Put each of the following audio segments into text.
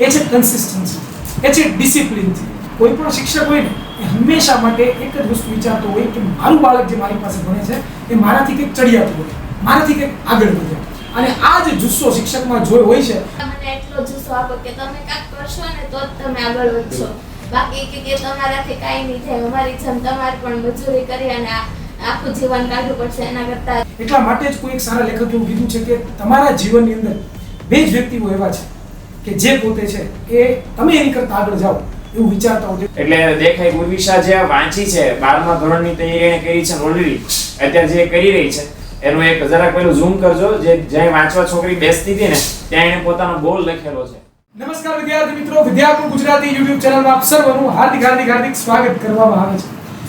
એ છે કન્સિસ્ટન્સી એ છે ડિસિપ્લિનથી કોઈ પણ શિક્ષક હોય ને એ હંમેશા માટે એક જ વસ્તુ વિચારતો હોય કે મારું બાળક જે મારી પાસે ભણે છે એ મારાથી કંઈક ચડિયાતું હોય મારાથી કંઈક આગળ વધે. અને આ જે જુસ્સો શિક્ષકમાં જોયો હોય છે. મને એટલો જુસ્સો આપો કે તમે કાંઈક કરશો ને તો જ તમે આગળ વધશો. બાકી કે કે તમારાથી કાંઈ નહીં થાય અમારી જેમ તમારે પણ મજૂરી કરી અને આખું જીવન કાઢવું પડશે એના કરતાં. એટલા માટે જ કોઈ એક સારા લેખકે એવું કીધું છે કે તમારા જીવનની અંદર બે જ વ્યક્તિઓ એવા છે. કે જે પોતે છે એ તમે એની કરતા આગળ જાઓ એવું વિચારતા હોય. એટલે દેખાય ઉર્વિશા જે વાંચી છે બારમા ધોરણની તૈયારી એને કરી છે ઓલરેડી અત્યારે જે કરી રહી છે એનું એક જરાક પેલું ઝૂમ કરજો જે જ્યાં વાંચવા છોકરી બેસતી હતી ને ત્યાં એને પોતાનો ગોલ લખેલો છે. નમસ્કાર વિદ્યાર્થી મિત્રો વિદ્યાકુળ ગુજરાતી યુટ્યુબ ચેનલમાં આપ સર્વનું હાર્દિક હાર્દિક હાર્દિક સ્વાગત કરવામાં આવે છે.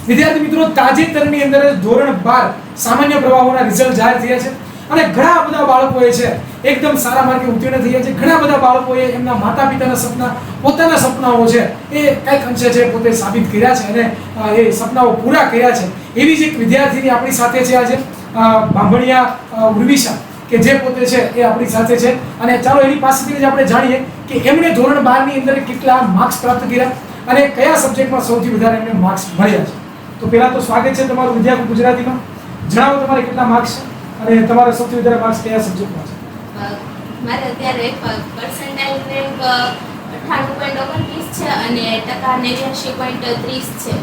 વિદ્યાર્થી મિત્રો તાજેતરની અંદર ધોરણ 12 સામાન્ય પ્રવાહોના રિઝલ્ટ જાહેર થયા છે. અને ઘણા બધા બાળકોએ છે, એકદમ સારા માર્કે ઉત્તીર્ણ થયા છે. ઘણા બધા બાળકોએ એમના માતા પિતાના સપના, પોતાના સપનાઓ છે, એ કંઈક અંશે છે, પોતે સાબિત કર્યા છે અને એ સપનાઓ પૂરા કર્યા છે. એવી જ એક વિદ્યાર્થીની આપણી સાથે છે આજે ભાંભણિયા ઉર્વિશા, કે જે પોતે છે એ આપણી સાથે છે. અને ચાલો એની પાસેથી જ આપણે જાણીએ કે એમણે ધોરણ બારની અંદર કેટલા માર્ક્સ પ્રાપ્ત કર્યા અને કયા સબ્જેક્ટમાં સૌથી વધારે એમને માર્ક્સ મળ્યા છે. તો પહેલાં તો સ્વાગત છે તમારું વિદ્યાર્થી ગુજરાતીમાં. જણાવો તમારે કેટલા માર્ક્સ છે? અને તમારા સૌથી વધારે માર્ક્સ કયા સબ્જેક્ટમાં છે? મારે અત્યારે પર્સન્ટાઇલ રેન્ક અઠ્ઠાણું પોઈન્ટ ઓગણત્રીસ છે અને ટકા નેવ્યાસી પોઈન્ટ ત્રીસ છે.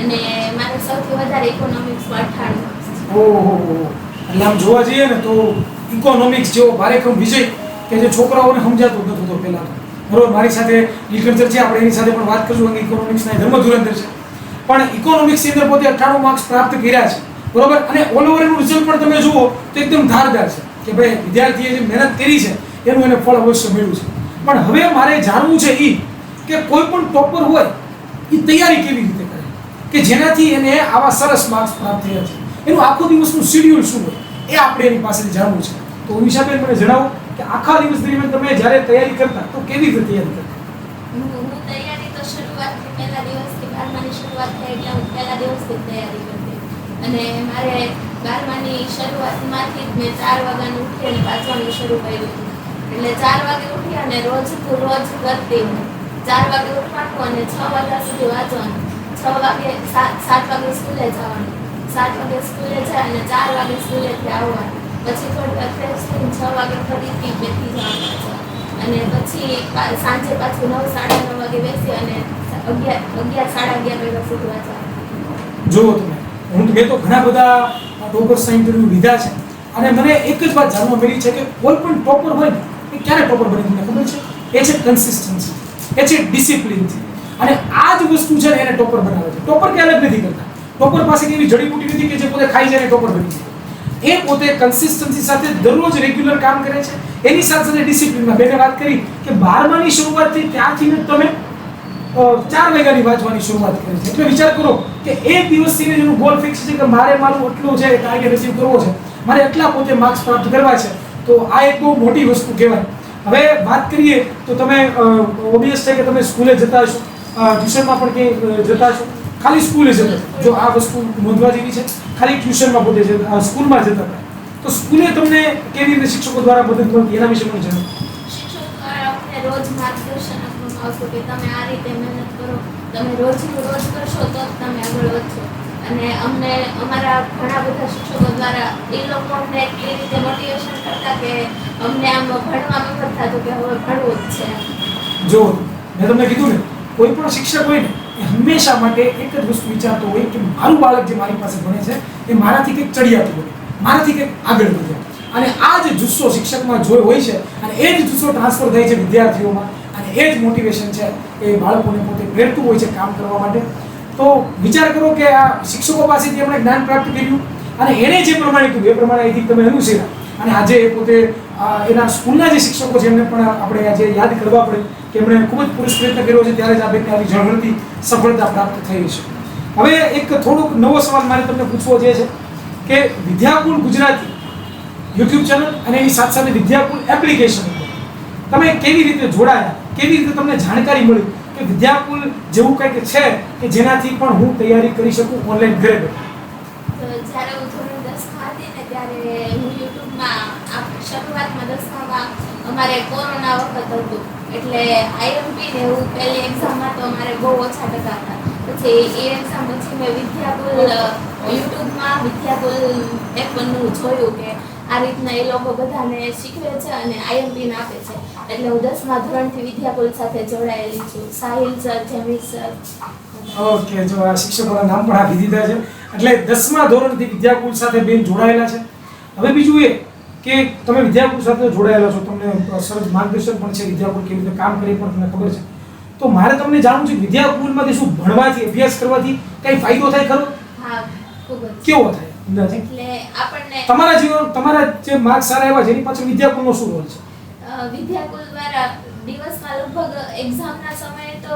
અને મારે સૌથી વધારે ઇકોનોમિક્સમાં અઠ્ઠાણું. ઓહો એટલે આમ જોવા જઈએ ને તો ઇકોનોમિક્સ જેવો ભારેક્રમ વિજય કે જે છોકરાઓને સમજાતો જ નહોતો પહેલા તો. બરોબર મારી સાથે નીલકંઠ છે આપણે એની સાથે પણ વાત કરશું અને ઇકોનોમિક્સના ધર્મ ધુરંધર છે. પણ ઇકોનોમિક્સની અંદર પોતે અઠ્ઠાણું માર્ક્સ પ્રાપ્ત કર્યા છે. બરોબર? અને ઓલ ઓવર એનું રિઝલ્ટ પણ તમે જુઓ તો એકદમ ધારદાર છે કે ભાઈ વિદ્યાર્થીએ જે મહેનત કરી છે, એનું એને ફળ અવશ્ય મળ્યું છે. પણ હવે મારે જાણવું છે એ કે કોઈ પણ ટોપર હોય એ તૈયારી કેવી રીતે કરે? કે જેનાથી એને આવા સરસ માર્ક્સ પ્રાપ્ત થયા છે? એનું આખો દિવસનું શેડ્યુલ શું હોય? એ આપણે એની પાસેથી જાણવું છે. તો ઉમિશાબેન મને જણાવો કે આખા દિવસ દરમિયાન તમે જ્યારે તૈયારી કરતા, તો કેવી રીતે તૈયારી કરતા? હું પહેલા દિવસથી, બારમાની શરૂઆત થઈ એટલે હું પહેલા દિવસથી તૈયારી અને મારે બારમાની શરૂઆતમાંથી જ મેં ચાર વાગ્યાનું ઉઠીને વાંચવાનું શરૂ કર્યું એટલે ચાર વાગે ઉઠી અને રોજ રોજ કરતી હું. ચાર વાગે ઉઠવાનું અને છ વાગ્યા સુધી વાંચવાનું. છ વાગે સાત સાત વાગે સ્કૂલે જવાનું. સાત વાગે સ્કૂલે જાય અને ચાર વાગે સ્કૂલેથી આવવાનું. પછી થોડી વાર ફ્રેશ થઈને છ વાગે ફરીથી બેસી જવાનું. અને પછી સાંજે પાછું નવ, સાડા નવ વાગે બેસી અને અગિયાર અગિયાર, સાડા અગિયાર વાગ્યા સુધી વાંચવાનું. જુઓ તમે. હું મેં તો ઘણા બધા ટોપર ઇન્ટરવ્યૂ લીધા છે. અને મને એક જ વાત જાણવા મળી છે કે કોઈ પણ ટોપર હોય ને, એ ક્યારે ટોપર બની તમને ખબર છે? એ છે કન્સિસ્ટન્સી એ છે ડિસિપ્લિનથી અને આ જ વસ્તુ છે ને એને ટોપર બનાવે છે. ટોપર ક્યારે અલગ નથી કરતા. ટોપર પાસે એવી જડીબુટી નથી કે જે પોતે ખાઈ જાય ટોપર બની જાય. એ પોતે કન્સિસ્ટન્સી સાથે દરરોજ રેગ્યુલર કામ કરે છે. એની સાથે સાથે ડિસિપ્લિનમાં બેને વાત કરી કે બારમાની શરૂઆતથી ત્યાંથી તમે ચાર વાગ્યાની વાંચવાની શરૂઆત કરી છે. એટલે વિચાર કરો કે એક દિવસથી જ એનું ગોલ ફિક્સ છે કે મારે મારું એટલું છે ટાર્ગેટ રિસીવ કરવો છે. મારે એટલા પોતે માર્ક્સ પ્રાપ્ત કરવા છે. તો આ એક બહુ મોટી વસ્તુ કહેવાય. હવે વાત કરીએ તો તમે ઓબ્વિયસ છે કે તમે સ્કૂલે જતા હશો. ટ્યુશનમાં પણ ક્યાંય જતા હશો. ખાલી સ્કૂલે જતા જો આ વસ્તુ નોંધવા જેવી છે, ખાલી ટ્યુશનમાં પોતે જતા સ્કૂલમાં જતા તો સ્કૂલે તમને કેવી રીતે શિક્ષકો દ્વારા મદદ મળતી એના વિશે પણ જણાવો. રોજ માર્ગદર્શન આવતું કે તમે આ રીતે મહેનત કરો, તમે રોજનું રોજ કરશો તો જ તમે આગળ વધશો. અને અમને અમારા ઘણા બધા શિક્ષકો દ્વારા એ લોકો અમને એટલી રીતે મોટિવેશન કરતા કે અમને આમ ભણવામાં મદદ થતું કે હવે ભણવું જ છે. જો, મેં તમને કીધું ને, કોઈ પણ શિક્ષક હોય ને હંમેશા માટે એક જ વસ્તુ વિચારતો હોય કે મારું બાળક જે મારી પાસે ભણે છે, એ મારાથી કંઈક ચડિયાતું હોય, મારાથી કંઈક આગળ વધે. અને આ જ જુસ્સો શિક્ષકમાં જોઈ હોય છે, અને એ જ જુસ્સો ટ્રાન્સફર થાય છે વિદ્યાર્થીઓમાં. અને એ જ મોટિવેશન છે એ બાળકોને પોતે પ્રેરતું હોય છે કામ કરવા માટે. તો વિચાર કરો કે આ શિક્ષકો પાસેથી એમણે જ્ઞાન પ્રાપ્ત કર્યું અને એણે જે પ્રમાણે કીધું, એ પ્રમાણે અહીંથી તમે અનુસર્યા અને આજે એ પોતે એના સ્કૂલના જે શિક્ષકો છે એમને પણ આપણે આજે યાદ કરવા પડે કે એમણે ખૂબ જ પુરુષ પ્રયત્ન કર્યો છે, ત્યારે જ આ બેનને આવી ઝળહળતી સફળતા પ્રાપ્ત થઈ છે. હવે એક થોડોક નવો સવાલ મારે તમને પૂછવો જે છે કે વિદ્યાકુલ ગુજરાતી યુટ્યુબ ચેનલ અને એની સાથે સાથે વિદ્યાકુલ એપ્લિકેશન તમે કેવી રીતે જોડાયા? કેવી રીતે તમને જાણકારી મળી કે વિદ્યાકુલ જેવું કંઈક છે કે જેનાથી પણ હું તૈયારી કરી શકું ઓનલાઈન ઘરે બેઠા? જ્યારે હું ધોરણ દસમાં હતી ને ત્યારે હું યુટ્યુબમાં શરૂઆતમાં દસમામાં અમારે કોરોના વખત હતું. એટલે આઈએમપી ને એવું પહેલી એક્ઝામમાં તો અમારે બહુ ઓછા ટકા હતા. પછી એ એક્ઝામ પછી મેં વિદ્યાકુલ યુટ્યુબમાં વિદ્યાકુલ એપનું જોયું કે આ રીતના એ લોકો બધાને શીખવે છે અને આઈએમપી આપે છે. એટલે હું દસમા ધોરણથી વિદ્યાકુલ સાથે જોડાયેલી છું. Sahil sir Jamie sir. Okay જો આ શિક્ષકોના નામ પણ આપી દીધા છે. એટલે દસમા ધોરણથી વિદ્યાકુલ સાથે બેન જોડાયેલા છે. હવે બીજું એ કે તમે વિદ્યાકુલ સાથે જોડાયેલા છો. તમને સરસ માર્ગદર્શન પણ છે વિદ્યાકુલ કેવી રીતે કામ કરે પણ તમને ખબર છે. તો મારે તમને જાણવું છે કે વિદ્યાકુલમાંથી શું ભણવાથી અભ્યાસ કરવાથી કઈ ફાયદો થાય ખરો? હા ખૂબ જ. કેવો થાય? અંદાજે? એટલે આપણને તમારા જીવન તમારા જે માર્ક સારા આવ્યા છે એની પાછળ વિદ્યાકુલનો શું રોલ છે? વિદ્યાકુલ દ્વારા દિવસમાં લગભગ એક્ઝામના સમયે તો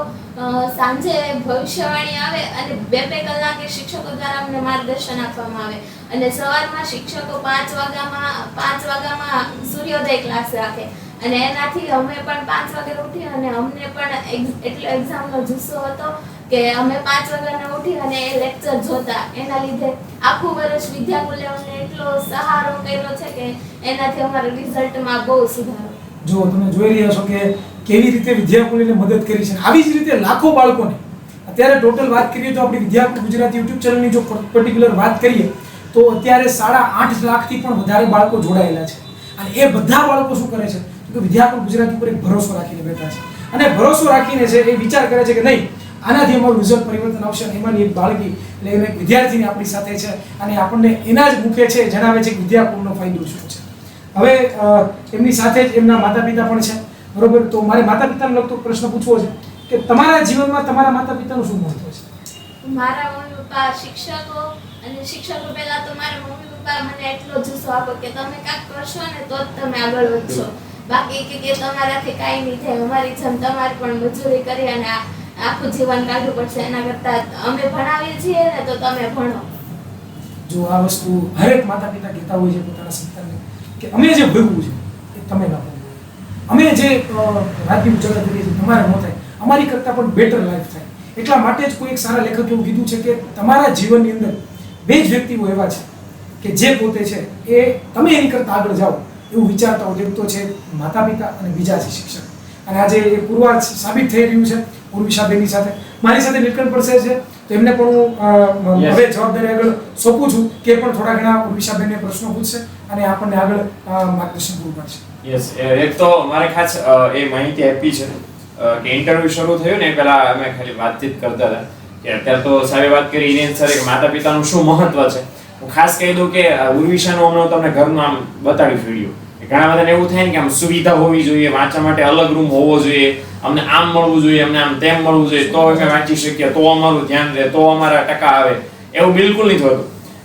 સાંજે ભવિષ્યવાણી આવે અને બે બે કલાકે શિક્ષકો દ્વારા અમને માર્ગદર્શન આપવામાં આવે. અને સવારમાં શિક્ષકો પાંચ વાગ્યામાં પાંચ વાગ્યામાં સૂર્યોદય ક્લાસ રાખે. અને એનાથી અમે પણ પાંચ વાગે ઉઠી અને અમને પણ એટલો એક્ઝામનો જુસ્સો હતો કે અમે પાંચ વાગ્યાને ઉઠી અને એ લેક્ચર જોતા. એના લીધે આખું વર્ષ વિદ્યાકુલે અમને એટલો સહારો કર્યો છે કે એનાથી અમારા રિઝલ્ટમાં બહુ સુધારો જો તમે જોઈ રહ્યા છો કે કેવી રીતે વિદ્યાકુલીને મદદ કરી છે. આવી જ રીતે લાખો બાળકોને. અત્યારે ટોટલ વાત કરીએ તો આપણી વિદ્યાકુલ ગુજરાતી યુટ્યુબ ચેનલની જો પર્ટિક્યુલર વાત કરીએ, તો અત્યારે સાડા આઠ લાખથી પણ વધારે બાળકો જોડાયેલા છે. અને એ બધા બાળકો શું કરે છે? કે વિદ્યાકુલ ગુજરાતી ઉપર એક ભરોસો રાખીને બેઠા છે. અને ભરોસો રાખીને છે એ વિચાર કરે છે કે નહીં, આનાથી અમારું રિઝલ્ટ પરિવર્તન આવશે અને એમાંની એક બાળકી, એટલે એક વિદ્યાર્થીની આપણી સાથે છે અને આપણને એના જ મુખે છે જણાવે છે કે વિદ્યાકુલનો ફાયદો શું છે. હવે એમની સાથે જ એમના માતા પિતા પણ છે. બરોબર? તો મારે માતા પિતાને લગતો પ્રશ્ન પૂછવો છે કે તમારા જીવનમાં તમારા માતા પિતાનું શું મહત્વ છે? મારા મમ્મી પપ્પા શિક્ષકો અને શિક્ષકો પહેલા તો મારા મમ્મી પપ્પા મને એટલો જુસ્સો આપો કે તમે કાંઈક કરશો ને તો જ તમે આગળ વધશો. બાકી કે કે તમારાથી કાંઈ નહીં થાય. અમારી જેમ તમારે પણ મજૂરી કરી અને આખું જીવન કાઢવું પડશે. એના કરતાં અમે ભણાવીએ છીએ ને તો તમે ભણો. જો આ વસ્તુ હરેક માતા પિતા કહેતા હોય છે પોતાના સંતાનને કે અમે જે ભોગવું છે એ તમે ના ભોગવો. અમે જે અ, રાતની ઉજાગર કરીએ છીએ તમારે ન થાય. અમારી કરતાં પણ બેટર લાઈફ થાય. એટલા માટે જ કોઈ એક સારા લેખકે એવું કીધું છે કે તમારા જીવનની અંદર બે જ વ્યક્તિઓ એવા છે કે જે પોતે છે એ તમે એની કરતાં આગળ જાઓ એવું વિચારતા હોય એક તો છે માતા પિતા અને બીજા છે શિક્ષક. અને આજે એ પુરવાર સાબિત થઈ રહ્યું છે ઉર્વિશાબેનની સાથે. મારી સાથે નીલકંઠ પડશે છે. તો એમને પણ હું હવે જવાબદારી આગળ સોંપું છું કે પણ થોડા ઘણા ઉર્વિશાબેનને પ્રશ્નો પૂછશે અને આપણને આગળ માર્ગદર્શન પૂરું પાડશે. યસ એક તો મારે ખાસ એ માહિતી આપી છે કે ઇન્ટરવ્યુ શરૂ થયું ને એ પહેલા અમે ખાલી વાતચીત કરતા હતા. કે અત્યારે તો સારી વાત કરી ઇનેન સરે કે માતા પિતાનું શું મહત્વ છે? હું ખાસ કહી દઉં કે ઉર્વિશાનું હમણાં તમને ઘરનું આમ બતાડીશ વીડિયો ઘણા બધાને એવું થાય ને કે આમ સુવિધા હોવી જોઈએ, વાંચવા માટે અલગ રૂમ હોવો જોઈએ, અમને આમ મળવું જોઈએ, અમને આમ તેમ મળવું જોઈએ, તો અમે વાંચી શકીએ, તો અમારું ધ્યાન રહે, તો અમારા ટકા આવે. એવું બિલકુલ નહીં થતું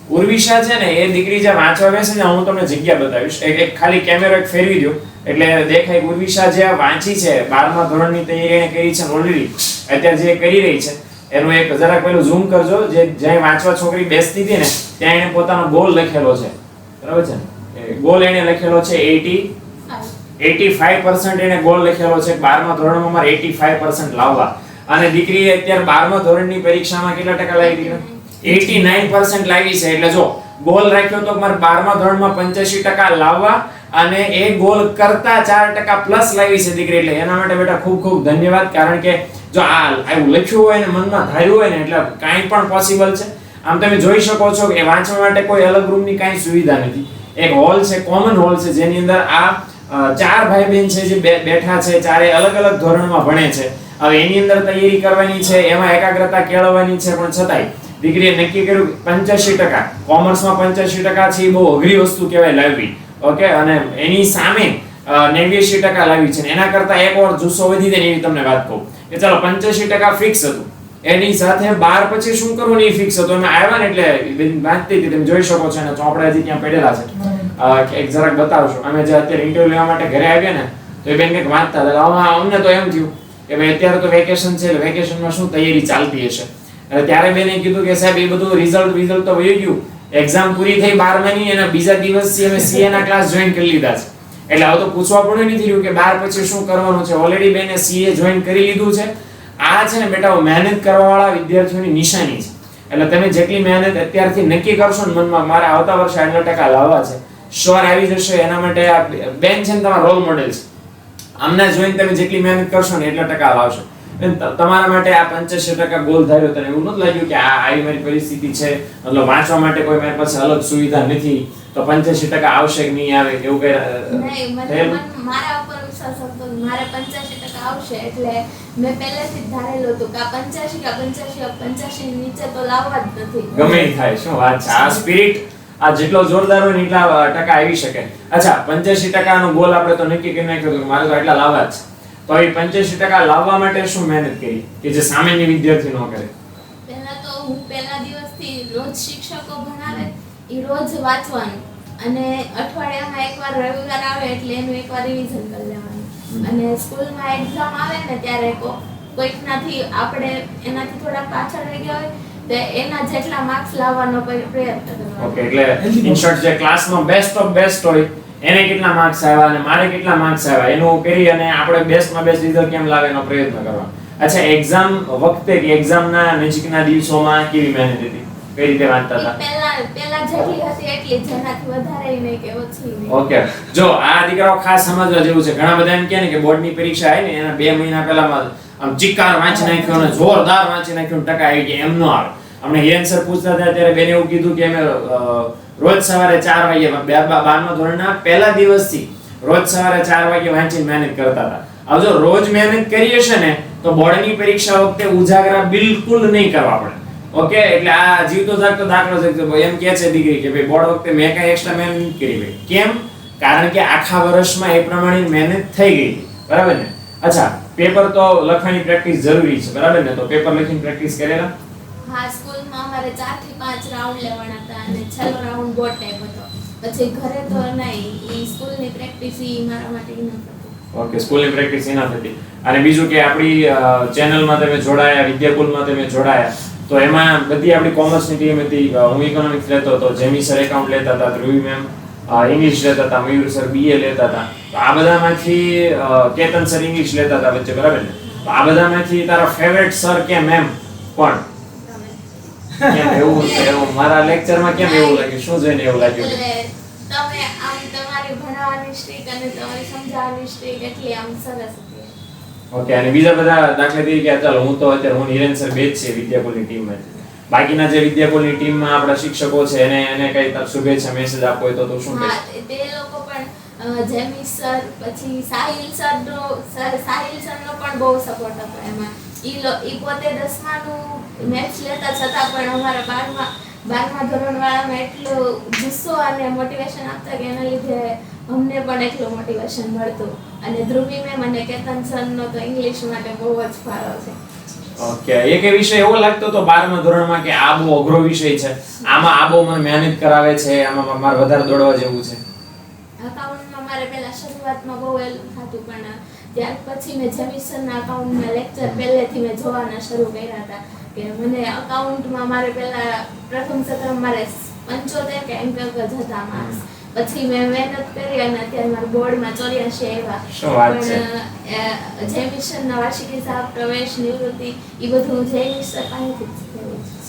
ઉર્વિશા છે ને, એ દીકરી જે વાંચવા બેસે ને હું તમને જગ્યા બતાવીશ. એક એક ખાલી કેમેરો એક ફેરવી દો એટલે દેખાય ઉર્વિશા જે વાંચી છે, બારમા ધોરણની તૈયારી એને કરી છે ઓલરેડી અત્યારે જે કરી રહી છે, એનું એક જરાક પેલું ઝૂમ કરજો. જે, જ્યાં વાંચવા છોકરી બેસતી હતી ને, ત્યાં એને પોતાનો ગોલ લખેલો છે. બરાબર છે ને? ગોલ એને લખેલો છે 80 85% એને ગોલ લખેલો છે બારમા ધોરણમાં મારે 85% લાવવા. અને દીકરીએ અત્યારે બારમા ધોરણની પરીક્ષામાં કેટલા ટકા લાવી દીધા? 89% લાવી છે. એટલે જો, ગોલ રાખ્યો તો મારે બારમા ધોરણમાં 85% લાવવા અને એ ગોલ કરતા 4% પ્લસ લાવી છે દીકરી. એટલે એના માટે બેટા ખૂબ ખૂબ ધન્યવાદ. કારણ કે જો આ આવું લખ્યું હોય ને, મનમાં ધાર્યું હોય ને, એટલે કાંઈ પણ પોસિબલ છે. આમ તમે જોઈ શકો છો કે વાંચવા માટે કોઈ અલગ રૂમની કાંઈ સુવિધા નથી. એક હોલ છે કોમન હોલ છે, જેની અંદર આ ચાર ભાઈ બહેન છે જે બેઠા છે, ચારે અલગ અલગ ધોરણમાં ભણે છે. હવે એની અંદર તૈયારી કરવાની છે, એમાં એકાગ્રતા કેળવવાની છે, પણ છતાંય દીકરીએ નક્કી કર્યું પંચ્યાસી ટકા, કોમર્સમાં પંચ્યાસી ટકા છે, એ બહુ અઘરી વસ્તુ કહેવાય લાવવી. ઓકે? અને એની સામે નેવ્યાસી ટકા લાવી છે એના કરતા એક વાર જુસ્સો વધી દે એવી તમને વાત કહું. કે ચાલો, પંચ્યાસી ટકા ફિક્સ હતું. એની સાથે બાર પછી શું કરવું એ ફિક્સ હતું. અમે આવ્યા ને એટલે બેન વાંચતી હતી તમે જોઈ શકો છો એના ચોપડા હજી ત્યાં પડેલા છે. એક જરાક બતાવશું. અમે જે અત્યારે ઇન્ટરવ્યુ લેવા માટે ઘરે આવ્યા ને તો એ બેન કંઈક વાંચતા હતા. હા અમને તો એમ થયું કે ભાઈ અત્યારે તો વેકેશન છે એટલે વેકેશનમાં શું તૈયારી ચાલતી હશે? એટલે ત્યારે બેને કીધું કે સાહેબ એ બધું રિઝલ્ટ રિઝલ્ટ તો વહી ગયું. એક્ઝામ પૂરી થઈ બારમાની એના બીજા દિવસથી અમે સીએ ના ક્લાસ જોઈન કરી લીધા છે. એટલે હવે તો પૂછવા પણ નથી રહ્યું કે બાર પછી શું કરવાનું છે. ઓલરેડી બેને સીએ જોઈન કરી લીધું છે. આ છે ને બેટા મહેનત કરવા વાળા વિદ્યાર્થીઓની નિશાની છે. એટલે તમે જેટલી મહેનત અત્યારથી નક્કી કરશો ને મનમાં, મારે આવતા વર્ષે આટલા ટકા લાવવા છે. શ્યોર આવી જશે, એના માટે આ બેન છે ને તમારા રોલ મોડેલ છે. આમને જોઈને તમે જેટલી મહેનત કરશો ને એટલા ટકા લાવશો. તમારા માટે આ પંચ્યાસી ટકા ગોલ ધાર્યો તને, એવું નથી લાગ્યું કે આ આવી મારી પરિસ્થિતિ છે. મતલબ વાંચવા માટે કોઈ મારી પાસે અલગ સુવિધા નથી. તો પંચ્યાસી ટકા આવશે કે નહીં આવે એવું કઈ મારા ઉપર વિશ્વાસ હતો મારે પંચ્યાસી ટકા આવશે એટલે મેં પહેલેથી જ ધારેલું હતું કે આ પંચ્યાસી કે પંચ્યાસી પંચ્યાસી નીચે તો લાવવા જ નથી. ગમે થાય શું વાત છે? આ સ્પિરિટ આ જેટલો જોરદાર હોય એટલા ટકા આવી શકે. અચ્છા પંચ્યાસી ટકાનો ગોલ આપણે તો નક્કી કરી નાખ્યો કે મારે તો એટલા લાવવા જ તો એ પંચ્યાસી ટકા લાવવા માટે શું મહેનત કરી? કે જે સામાન્ય વિદ્યાર્થી ન કરે? પહેલા તો હું પહેલા દિવસથી રોજ શિક્ષકો એ રોજ વાંચવાનું. અને અઠવાડિયામાં એકવાર રવિવાર આવે એટલે એનું એકવાર રિવિઝન કરી લેવાનું. અને સ્કૂલમાં એક્ઝામ આવે ને ત્યારે કોઈકનાથી આપણે એનાથી થોડા પાછળ રહી ગયા હોય એના જેટલા માર્ક્સ લાવવાનો પ્રયત્ન કરવાનો. ઓકે એટલે ઇન શોર્ટ જે ક્લાસમાં બેસ્ટ ઓફ બેસ્ટ હોય એને કેટલા માર્ક્સ આવ્યા અને મારે કેટલા માર્ક્સ આવ્યા એનું કરી અને આપણે બેસ્ટમાં બેસ્ટ રિઝલ્ટ કેમ લાવે એનો પ્રયત્ન કરવાનો. અચ્છા એક્ઝામ વખતે કે એક્ઝામના નજીકના દિવસોમાં કેવી મહેનત હતી? કઈ રીતે વાંચતા હતા? પહેલા પહેલા જેટલી હતી એટલી જેનાથી વધારે નહીં કે ઓછી ઓકે. જો આ દીકરાઓ ખાસ સમજવા જેવું છે. ઘણા બધા એમ કહે ને કે બોર્ડની પરીક્ષા આવી ને એના બે મહિના પહેલામાં આમ ચિક્કાર વાંચી નાખ્યો અને જોરદાર વાંચી નાખ્યો ટકા આવી ગયા. એમ ન આવે. અમને એ સર પૂછતા હતા ત્યારે બેને એવું કીધું કે અમે રોજ સવારે ચાર વાગે બે- બા- બારમા ધોરણના પહેલા દિવસથી રોજ સવારે ચાર વાગે વાંચીને મહેનત કરતા હતા. હવે જો રોજ મહેનત કરીએ છે ને તો બોર્ડની પરીક્ષા વખતે ઉજાગરા બિલકુલ નહીં કરવા પડે. ઓકે એટલે આ જીવતો જાગતો દાખલો છે. ભાઈ એમ કે છે દીકરી કે ભાઈ બોર્ડ વખતે મેં કઈ એક્સ્ટ્રા મહેનત કરી ભાઈ. કેમ? કારણ કે આખા વર્ષમાં એ પ્રમાણે મહેનત થઈ ગઈ. બરાબર ને? અચ્છા પેપર તો લખવાની પ્રેક્ટિસ જરૂરી છે. બરાબર ને? તો પેપર લખીને પ્રેક્ટિસ કરેલા? હા સ્કૂલમાં અમારે 4 થી 5 રાઉન્ડ લેવાના હતા અને છેલ્લો રાઉન્ડ બોર્ડ ટાઈપ હતો. પછી ઘરે તો નહીં ઈ સ્કૂલની પ્રેક્ટિસ ઈ મારા માટે ન હતી ઓકે સ્કૂલની પ્રેક્ટિસ એના થતી. અને બીજું કે આપણી ચેનલમાં તમે જોડાયા વિદ્યાકુલમાં તમે જોડાયા. તો એમાં બધી આપણી કોમર્સની ટીમ હતી. હું ઇકોનોમિક્સ લેતો હતો. જેમી સર એકાઉન્ટ લેતા હતા, ધ્રુવી મેમ ઇંગ્લિશ લેતા હતા, મયુર સર બીએ લેતા હતા. આ બધામાંથી કેતન સર ઇંગ્લિશ લેતા હતા વચ્ચે, બરાબર ને? તો આ બધામાંથી તારા ફેવરેટ સર કે મેમ તમે કેમ એવું એવું મારા લેક્ચરમાં કેમ એવું લાગ્યું? શું જોઈને એવું લાગ્યું? તમે આમ તમારી ભણાવવાની સ્ટ્રીક અને તમારી સમજાવવાની સ્ટ્રીક એટલી આમ સરસ ઓકે અને બીજા બધા દાખલા તરીકે ચાલો હું તો અત્યારે હું નિરેન સર બે જ છે વિદ્યાકુલની ટીમમાં બાકીના જે વિદ્યાકુલની ટીમમાં આપણા શિક્ષકો છે એને એને કઈ તર શુભેચ્છા મેસેજ આપો હોય તો તો શું કહીશ? તે- લોકો પણ જેમી સર પછી સાહિલ સર સાહિલ સરનો પણ બહુ સપોર્ટ હતો એમાં. ઈ ઈ પોતે દસમાનું મેથ્સ લેતા છતાં પણ અમારા બારમા બારમા ધોરણવાળામાં એટલો ગુસ્સો અને મોટિવેશન આપતા કે એના લીધે અમને પણ એટલું મોટિવેશન મળતું. અને ધ્રુવી મેમ અને કેતન સરનો તો ઇંગ્લિશ માટે બહુ જ ફાળો છે. ઓકે એક એ વિષય એવો લાગતો તો બારમા ધોરણમાં કે આ બહુ અઘરો વિષય છે. આમાં આ બહુ મને મહેનત કરાવે છે આમાં મારે વધારે દોડવા જેવું છે. અકાઉન્ટમાં મારે પહેલા શરૂઆતમાં બહુ એલું થતું પણ ત્યાર પછી મેં જેમિસનના અકાઉન્ટના લેક્ચર પહેલેથી મેં જોવાના શરૂ કર્યા હતા. કે મને અકાઉન્ટમાં મારે પહેલા પ્રથમ સત્રમાં મારે પંચોતેર કે એમ કંઈક જ હતા માર્ક્સ પછી મેં મહેનત કરી અને અત્યારે મારા બોર્ડમાં ચોર્યાસી આવ્યા? પણ જે મિશનના વાર્ષિક હિસાબ પ્રવેશ નિવૃત્તિ એ બધું જે મિશન પાસેથી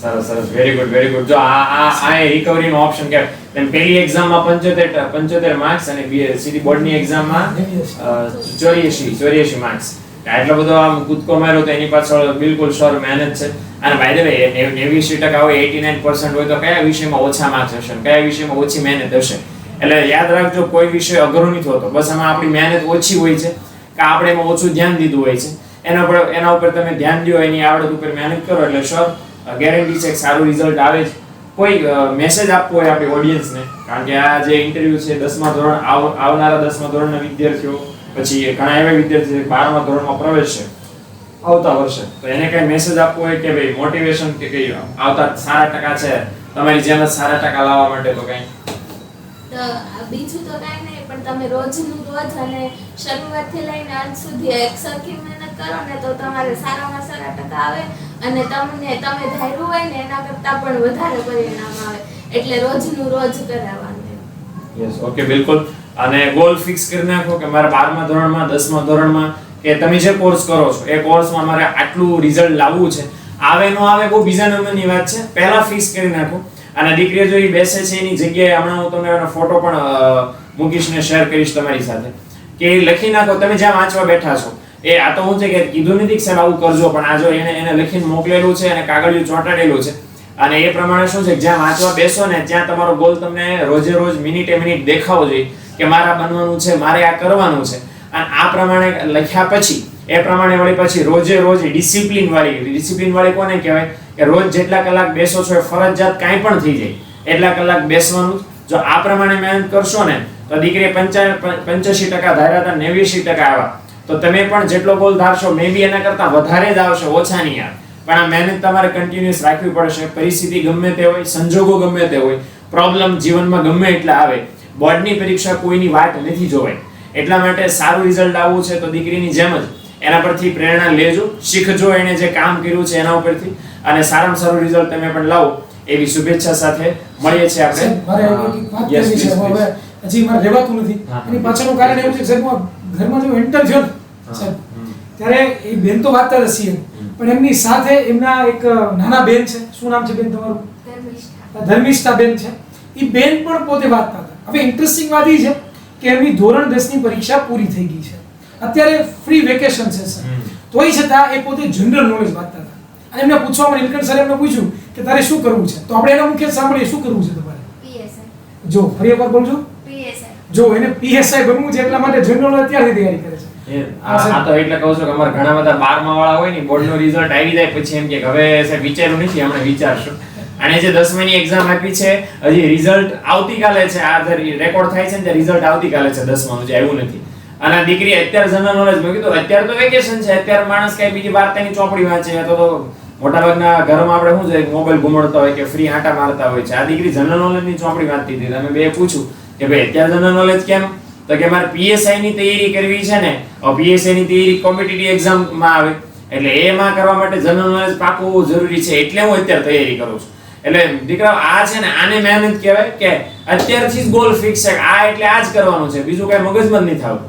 સરસ સરસ. વેરી ગુડ વેરી ગુડ જો આ આ આ રિકવરી નો ઓપ્શન કે તેમ પહેલી એક્ઝામમાં 75 75 માર્ક્સ અને સીધી બોર્ડની એક્ઝામમાં 84 84 માર્ક્સ એટલો બધો આમ કૂદકો માર્યો તો એની પાછળ બિલકુલ સર મહેનત છે. અને બાય ધ વે નેવ્યાસી ટકા હોય એટી નાઇન હોય તો કયા વિષયમાં ઓછા માર્ક્સ હશે કયા વિષયમાં ઓછી મહેનત હશે? એટલે યાદ રાખજો, કોઈ વિષય અઘરો નથી હોતો બસ આમાં આપણી મહેનત ઓછી હોય છે, કે આપણે એમાં ઓછું ધ્યાન દીધું હોય છે. એના પર એના ઉપર તમે ધ્યાન દો એની આવડત ઉપર મહેનત કરો. એટલે શ્યોર ગેરંટી છે કે સારું રિઝલ્ટ આવે છે કોઈ મેસેજ આપવો હોય આપણી ઓડિયન્સને કારણ કે આ જે ઇન્ટરવ્યુ છે, દસમા ધોરણ, આવ- આવનારા દસમા ધોરણના વિદ્યાર્થીઓ, પછી ઘણા એવા વિદ્યાર્થીઓ બારમા ધોરણમાં પ્રવેશ છે, આવતા વર્ષે. તો એને કઈ મેસેજ આપવો હોય કે ભાઈ મોટિવેશન કે કઈ, આવતા સારા ટકા છે. તમારી જેમ સારા ટકા લાવવા માટે તો કઈ. તો બીજું તો કાંઈ નહીં, પણ તમે રોજનું રોજ અને શરૂઆતથી લઈને અંત સુધી એક સરખી મહેનત કરો ને તો તમારે સારામાં સારા ટકા આવે અને તમને, તમે ધાર્યું હોય ને એના કરતાં પણ વધારે પરિણામ આવે. એટલે રોજનું રોજ કરાવવાનું. યસ ઓકે બિલકુલ. અને ગોલ ફિક્સ કરી નાખો કે મારે બારમા ધોરણમાં, દસમા ધોરણમાં, કે તમે જે કોર્સ કરો છો, એ કોર્સમાં મારે આટલું રિઝલ્ટ લાવવું છે. આવે, ન આવે, બહુ બીજા નંબરની વાત છે. પહેલા ફિક્સ કરી નાખો. અને દીકરીઓ જો એ બેસે છે, એની જગ્યાએ હમણાં હું તમને એનો ફોટો પણ મૂકીશ ને શેર કરીશ તમારી સાથે. કે એ લખી નાખો, તમે જ્યાં વાંચવા બેઠા છો. એ, આ તો હું છે કે કીધું નથી સાહેબ આવું કરજો, પણ આ જો એને એને લખીને મોકલેલું છે અને કાગળિયું ચોંટાડેલું છે. અને એ પ્રમાણે શું છે જ્યાં વાંચવા બેસો ને, ત્યાં તમારો ગોલ તમને રોજે રોજ મિનિટે મિનિટ દેખાવો જોઈએ કે મારા બનવાનું છે, મારે આ કરવાનું છે. અને આ પ્રમાણે લખ્યા પછી, એ પ્રમાણે વળી પછી રોજે રોજ ડિસિપ્લિન વાળી ડિસિપ્લિન વાળી કોને કહેવાય? કે રોજ જેટલા કલાક બેસો છો એ ફરજિયાત કાંઈ પણ થઈ જાય. એટલા કલાક બેસવાનું. જો આ પ્રમાણે મહેનત કરશો ને, તો દીકરીએ પંચા પંચ્યાસી ટકા ધાર્યા હતા, નેવ્યાસી ટકા આવ્યા. તો તમે પણ જેટલો ગોલ ધારશો, મે બી એના કરતાં વધારે જ આવશે, ઓછા નહીં આવે. પણ આ મહેનત તમારે કન્ટિન્યુઅસ રાખવી પડશે. પરિસ્થિતિ ગમે તે હોય, સંજોગો ગમે તે હોય પ્રોબ્લેમ જીવનમાં ગમે એટલા આવે, બોર્ડની પરીક્ષા કોઈની વાત નથી જોવાય. એટલા માટે સારું રિઝલ્ટ આવવું છે તો દીકરીની જેમ જ એના પરથી પ્રેરણા લેજો. શીખજો એણે જે કામ કર્યું છે એના ઉપરથી. અને સારામાં સારું રિઝલ્ટ તમે પણ લાવો એવી શુભેચ્છા સાથે મળીએ છીએ આપણે. મારે એક વાત કરવી છે હવે હજી મારે રહેવાતું નથી. એની પાછળનું કારણ એવું છે કે સાહેબ હું ઘરમાં જો એન્ટર થયો ને સાહેબ ત્યારે એ બેન તો વાંચતા જ હશે પણ એમની સાથે એમના એક નાના બેન છે. શું નામ છે બેન તમારું? ધર્મિષ્ઠા. ધર્મિષ્ઠા બેન છે. એ બેન પણ પોતે વાંચતા હતા. હવે ઇન્ટરેસ્ટિંગ વાત એ છે કે એમની ધોરણ 10 ની પરીક્ષા પૂરી થઈ ગઈ છે. અત્યારે ફ્રી વેકેશન છે સર તોય છતાં એ પોતે જનરલ નોલેજ વાંચતા હતા. અને એમને પૂછવામાં નીલકંઠ સર એમને પૂછ્યું કે તારે શું કરવું છે? તો આપણે એના મુખ્ય સાંભળીએ શું કરવું છે તમારે? જો ફરી એકવાર બોલજો. જો એને પીએસઆઈ બનવું છે એટલા માટે જનરલ અત્યારથી તૈયારી કરે છે. આ આ તો એટલે કહું છું કે અમારા ઘણા બધા બારમા વાળા હોય ને બોર્ડનો રિઝલ્ટ આવી જાય પછી એમ કે હવે સાહેબ વિચાર્યું નથી હમણાં વિચારશું. અને જે દસમાની એક્ઝામ આપી છે હજી રિઝલ્ટ આવતીકાલે છે આ રેકોર્ડ થાય છે ને રિઝલ્ટ આવતીકાલે છે દસમાનું જે આવ્યું નથી. અને દીકરી અત્યારે જનરલ નોલેજ મેં કીધું અત્યારે તો વેકેશન છે અત્યારે માણસ કઈ બીજી વાર્તાની ચોપડી વાંચે તો તો મોટાભાગના ઘરમાં આપણે શું છે મોબાઈલ ગુમાડતા હોય કે ફ્રી આંટા મારતા હોય છે. આ દીકરી જનરલ નોલેજની ચોપડી વાંચતી હતી. તમે બે પૂછ્યું કે ભાઈ, અત્યારે જનરલ નોલેજ કેમ? તો કે મારે પીએસઆઈ ની તૈયારી કરવી છે ને પીએસઆઈ ની તૈયારી કોમ્પિટિટિવ એક્ઝામમાં આવે. એટલે એમાં કરવા માટે જનરલ નોલેજ પાકું જરૂરી છે. એટલે હું અત્યારે તૈયારી કરું છું. એટલે દીકરા આ છે ને, આને મહેનત કહેવાય કે અત્યારથી જ ગોલ ફિક્સ છે. આ એટલે આ જ કરવાનું છે. બીજું કઈ મગજમાં નહીં થવું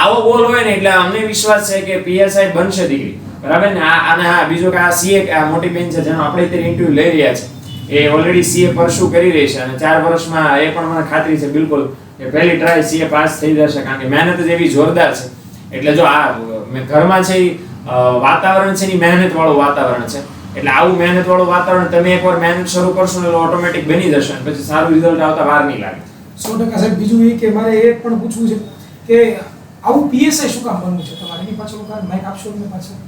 આવો ગોલ હોય ને, એટલે અમને વિશ્વાસ છે કે પીએસઆઈ બનશે દીકરી. બરાબર ને? આ અને હા બીજો કે આ સીએ આ મોટી બેન છે જેનો આપણે અત્યારે ઇન્ટરવ્યુ લઈ રહ્યા છે. એ ઓલરેડી સીએ પરસ્યુ કરી રહી છે? અને ચાર વર્ષમાં એ પણ મને ખાતરી છે બિલકુલ કે પહેલી ટ્રાય સીએ પાસ થઈ જશે, કારણ કે મહેનત જ એવી જોરદાર છે. એટલે જો આ ઘરમાં છે વાતાવરણ છે ને મહેનત વાળું વાતાવરણ છે. એટલે આવું મહેનત વાળું વાતાવરણ તમે એકવાર મહેનત શરૂ કરશો ને ઓટોમેટિક બની જશે અને પછી સારું રિઝલ્ટ આવતા વાર નહીં લાગે. સો ટકા સાહેબ, બીજું એ કે મારે એ પણ પૂછવું છે કે આવું પીએસઆઈ શું કામ બનવું છે તમારે? એની પાછળ કારણ માઇક આપશો એમને પાછળ?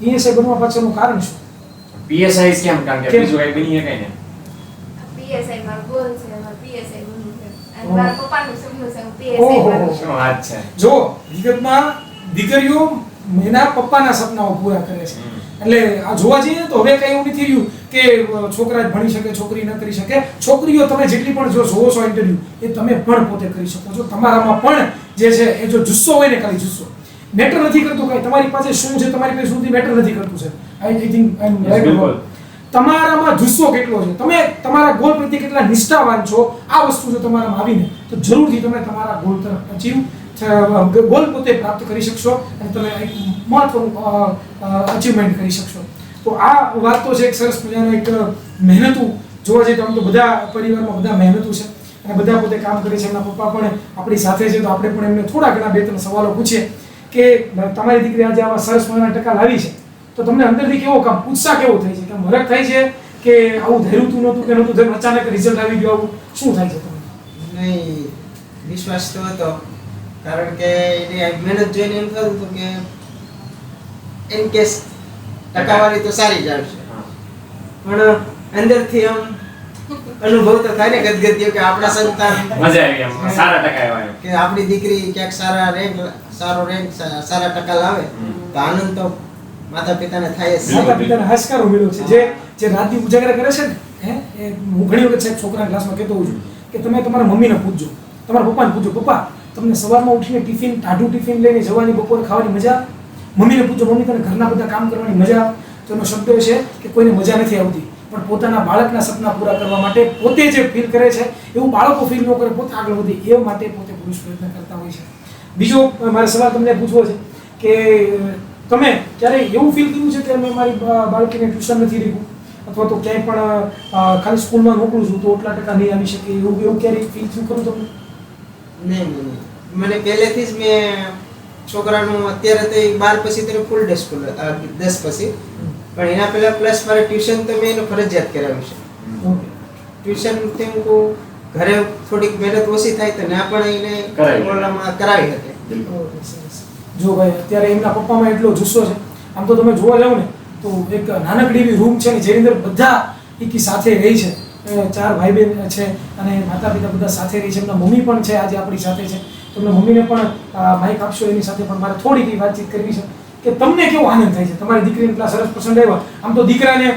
પીએસઆઈ બનવા પાછળનું કારણ શું? પીએસઆઈ કેમ? કારણ કે બીજું કઈ બની શકે ને પીએસઆઈ મારો ગોલ છે મારે પીએસઆઈ બનવું છે. અને મારા પપ્પાનું સપનું છે હું પીએસઆઈ બનું શું વાત છે? જો વિગતમાં દીકરીઓ એના પપ્પાના સપનાઓ પૂરા કરે છે. એટલે આ જોવા જઈએ તો હવે કઈ એવું નથી રહ્યું કે છોકરા જ ભણી શકે છોકરી ન કરી શકે. છોકરીઓ તમે જેટલી પણ જો જોવો છો ઇન્ટરવ્યુ એ તમે પણ પોતે કરી શકો છો. તમારામાં પણ જે છે એ જો જુસ્સો હોય ને ખાલી જુસ્સો. મેટર નથી કરતું કઈ. તમારી પાસે શું છે તમારી પાસે શું મેટર નથી કરતું છે આઈ થિંક આઈ Yes, બિલકુલ. તમારામાં જુસ્સો કેટલો છે? તમે તમારા ગોલ પ્રત્યે કેટલા નિષ્ઠાવાન છો? આ વસ્તુ જો તમારામાં આવીને તો જરૂરથી તમે તમારા ગોલ તરફ અચીવ ગોલ પોતે પ્રાપ્ત કરી શકશો અને તમે એક મહત્વનું અચીવમેન્ટ કરી શકશો. તો આ વાત તો છે એક સરસ મજાનો એક મહેનતુ. જોવા જઈએ તો આમ તો બધા પરિવારમાં બધા મહેનતુ છે અને બધા પોતે કામ કરે છે. એમના પપ્પા પણ આપણી સાથે છે તો આપણે પણ એમને થોડા ઘણા બે ત્રણ સવાલો પૂછીએ. કે તમારી દીકરી આજે આવા સરસ મજાના ટકા લાવી છે તો તમને અંદરથી કેવો કામ ઉત્સાહ કેવો થાય છે? કે મરક થાય છે કે આવું ધૈર્યું તું નહોતું કે નહોતું ધૈર્યું અચાનક રિઝલ્ટ આવી ગયું આવું? શું થાય છે તમને નહીં વિશ્વાસ તો હતો. કારણ કે એની મહેનત જોઈને એમ થયું હતું કે ઇન કેસ ટકાવારી તો સારી જ આવશે. પણ અંદરથી આમ અનુભવ તો થાય ને ગદગદિયો કે આપણા સંતાન મજા આવી એમ સારા ટકા આવ્યા કે આપણી દીકરી ક્યાંક સારા રેન્ક સારો રેન્ક સારા ટકા લાવે તો આનંદ તો માતા પિતાને થાય છે. માતા પિતાને હાશકારો મળ્યો છે. જે જે રાતની ઉજાગરા કરે છે ને હે એ હું ઘણી વખત સાહેબ છોકરાના ક્લાસમાં કહેતો હોઉં છું કે તમે તમારા મમ્મીને પૂછજો તમારા પપ્પાને પૂછજો પપ્પા તમને સવારમાં ઉઠીને ટિફિન ટાઢું ટિફિન લઈને જવાની બપોરે ખાવાની મજા? આવે?" મમ્મીને પૂછજો મમ્મી તને ઘરના બધા કામ કરવાની મજા? આવે?" તો એનો શબ્દ છે કે કોઈને મજા નથી આવતી. પણ પોતાના બાળકના સપના પૂરા કરવા માટે પોતે જે ફીલ કરે છે એવું બાળકો ફીલ ન કરે પોતે આગળ વધે. એ માટે પોતે પુરુષ પ્રયત્ન કરતા હોય છે. બીજો મારે સવાલ તમને પૂછવો છે કે તમે ક્યારે એવું ફીલ કર્યું છે કે મેં મારી બાળકીને ટ્યુશન નથી લીધું? અથવા તો ક્યાંય પણ ખાલી સ્કૂલમાં મોકલું છું તો એટલા ટકા નહીં આવી શકે એવું એવું ક્યારેય ફીલ થયું ખરું તમને? નહીં. મને પહેલેથી જ મેં છોકરાનું અત્યારે તો બાર પછી તેને ફૂલ ડે સ્કૂલ દસ પછી. પણ એના પહેલા પ્લસ મારે ટ્યુશન તો મેં એનું ફરજિયાત કરાવ્યું છે. ટ્યુશન હું કહું, ઘરે થોડીક મહેનત ઓછી થાય તો ના પણ એને કરાવી. ઓલામાં કરાવી શકે. જો ભાઈ અત્યારે એમના પપ્પામાં એટલો જુસ્સો છે. આમ તો તમે જોવા જાવ ને તો એક નાનકડી એવી રૂમ છે ને જેની અંદર બધા એકી સાથે રહી છે. એ ચાર ભાઈ બહેન છે અને માતા પિતા બધા સાથે રહી છે. એમના મમ્મી પણ છે આજે આપણી સાથે છે. તમને મમ્મીને પણ માઇક આપશો એની સાથે પણ મારે થોડીક એવી વાતચીત કરવી છે કે તમને કેવો આનંદ થાય છે? તમારી દીકરીને એટલા સરસ પસંદ આવ્યા. આમ તો દીકરાને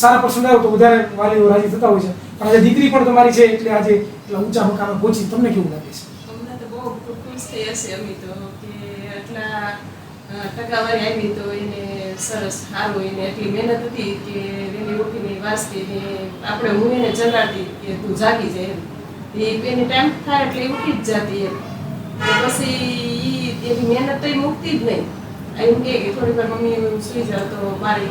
સારા પસંદ આવ્યો તો વધારે વાલીઓ રાજી થતા હોય છે. પણ આજે દીકરી પણ તમારી છે એટલે આજે એટલા ઊંચા મકામે પહોંચી તમને કેવું લાગે છે? અમને તો બહુ ખુશ થઈ હશે અમે તો કે આટલા ટકાવારી આવી તો એને સરસ સારું એને એટલી મહેનત હતી કે વહેલી ઉઠીને વાંચતી ને આપણે હું એને જગાડતી કે તું જાગી જાય એમ. એને ટાઈમ થાય એટલે ઉઠી જ જતી એમ. પછી એની મહેનત તો એ મૂકતી જ નહીં. એમ કે થોડી વાર મમ્મી સુઈ જાવ તો મારે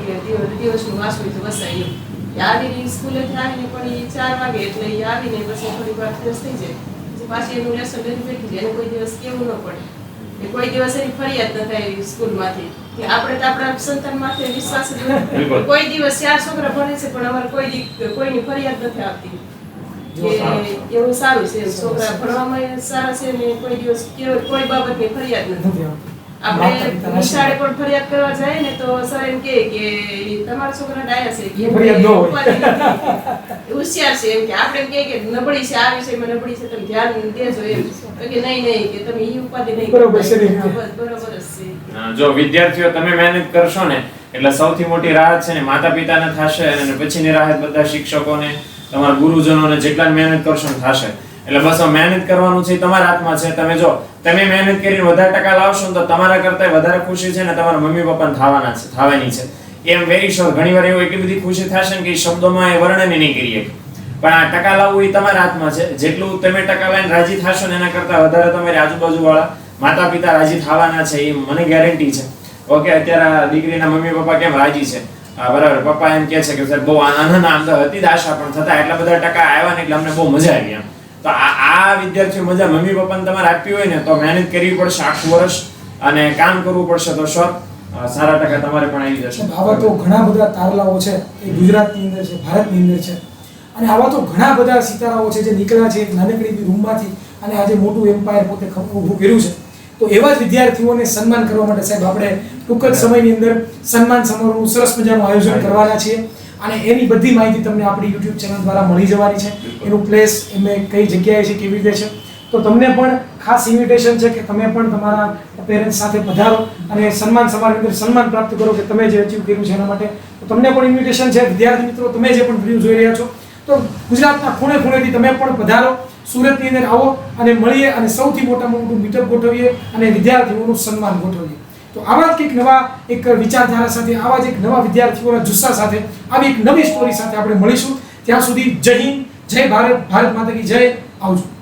દિવસનું વાંચવું તો વસાય એમ. આવીને સ્કૂલેથી આવીને પણ એ ચાર વાગે એટલે એ આવીને પછી થોડીક વાર ફ્રેશ થઈ જાય. પછી પાછી એનું લેસન લઈને બેઠી જાય. એને કોઈ દિવસ કેવું ન પડે. એ કોઈ દિવસ એની ફરિયાદ ન થાય સ્કૂલમાંથી. કે આપણે તો આપણા સંતાન માથે વિશ્વાસ. કોઈ દિવસ ચાર છોકરા ભણે છે પણ અમારે કોઈ દી- કોઈની ફરિયાદ નથી આવતી. એવું સારું છે. છોકરા ભણવામાં સારા છે ને કોઈ દિવસ કે- કોઈ બાબતની ફરિયાદ નથી આપણે નિશાળે પણ ફરિયાદ કરવા જાય ને તો સર એમ કહે કે તમારા છોકરા ડાયા છે ફરિયાદ ન હોય. હોશિયાર છે એમ કે. આપણે એમ કહે કે નબળી છે આ વિષયમાં નબળી છે તમે ધ્યાન દેજો એમ. તો કે નહીં નહીં કે તમે ઈ ઉપાધિ નહીં બરોબર છે ને. હા, બસ બરોબર છે. જો વિદ્યાર્થીઓ તમે મહેનત કરશો ને એટલે સૌથી મોટી રાહત છે ને માતા પિતાને થશે અને પછીની રાહત બધા શિક્ષકોને તમારા ગુરુજનોને જેટલા મહેનત કરશો ને થશે. એટલે બસ મહેનત કરવાનું છે તમારા હાથમાં છે. તમે જો, તમે મહેનત કરીને વધારે ટકા લાવશો તો તમારા કરતા વધારે ખુશી છે ને તમારા મમ્મી પપ્પાને થવાના છે, થવાની છે. એમ વેરી શ્યોર ઘણી વાર એવું એટલી બધી ખુશી થશે ને કે શબ્દોમાં એ વર્ણન નહીં કરી શકે. પણ આ ટકા લાવવું એ તમારા હાથમાં છે. જેટલું તમે ટકા લઈને રાજી થશો ને એના કરતા વધારે તમારી આજુબાજુ વાળા માતા પિતા રાજી થવાના છે એ મને ગેરંટી છે. ઓકે અત્યારે દીકરીના મમ્મી પપ્પા કેમ રાજી છે? બરાબર. પપ્પા એમ કહે છે કે સાહેબ, બહુ આનંદ આમ તો હતી જ આશા, પણ થતા એટલા બધા ટકા આવ્યા ને એટલે અમને બહુ મજા આવી એમ. તો આ આ વિદ્યાર્થીઓ મજા મમ્મી પપ્પાને તમારે આપવી હોય ને તો મહેનત કરવી પડશે આખું વર્ષ અને કામ કરવું પડશે તો સર સારા ટકા તમારે પણ આવી જશે. આવા તો ઘણા બધા તારલાઓ છે. એ ગુજરાતની અંદર છે ભારતની અંદર છે. અને આવા તો ઘણા બધા સિતારાઓ છે જે નીકળ્યા છે નાનકડી રૂમમાંથી અને આજે મોટું એમ્પાયર પોતે ઊભું કર્યું છે. તો એવા જ વિદ્યાર્થીઓને સન્માન કરવા માટે સાહેબ આપણે ટૂંક જ સમયની અંદર સન્માન સમારોહનું સરસ મજાનું આયોજન કરવાના છીએ. અને એની બધી માહિતી તમને આપણી યુટ્યુબ ચેનલ દ્વારા મળી જવાની છે. એનું પ્લેસ એમને કઈ જગ્યાએ છે કેવી રીતે છે તો તમને પણ ખાસ ઇન્વિટેશન છે કે તમે પણ તમારા પેરેન્ટ્સ સાથે પધારો અને સન્માન સમારોહ અંદર સન્માન પ્રાપ્ત કરો કે તમે જે અચીવ કર્યું છે એના માટે. તો તમને પણ ઇન્વિટેશન છે. વિદ્યાર્થી મિત્રો તમે જે પણ વીડિયો જોઈ રહ્યા છો તો ગુજરાતના ખૂણે ખૂણેથી તમે પણ પધારો. સુરતની અંદર આવો અને મળીએ અને સૌથી મોટામાં મોટું મીટઅપ ગોઠવીએ અને વિદ્યાર્થીઓનું સન્માન ગોઠવીએ. તો આવા જ કંઈક નવા એક વિચારધારા સાથે, આવા જ એક નવા વિદ્યાર્થીઓના જુસ્સા સાથે, આવી એક નવી સ્ટોરી સાથે આપણે મળીશું. ત્યાં સુધી જય હિન્દ, જય ભારત ભારત માતા કી જય. આવજો.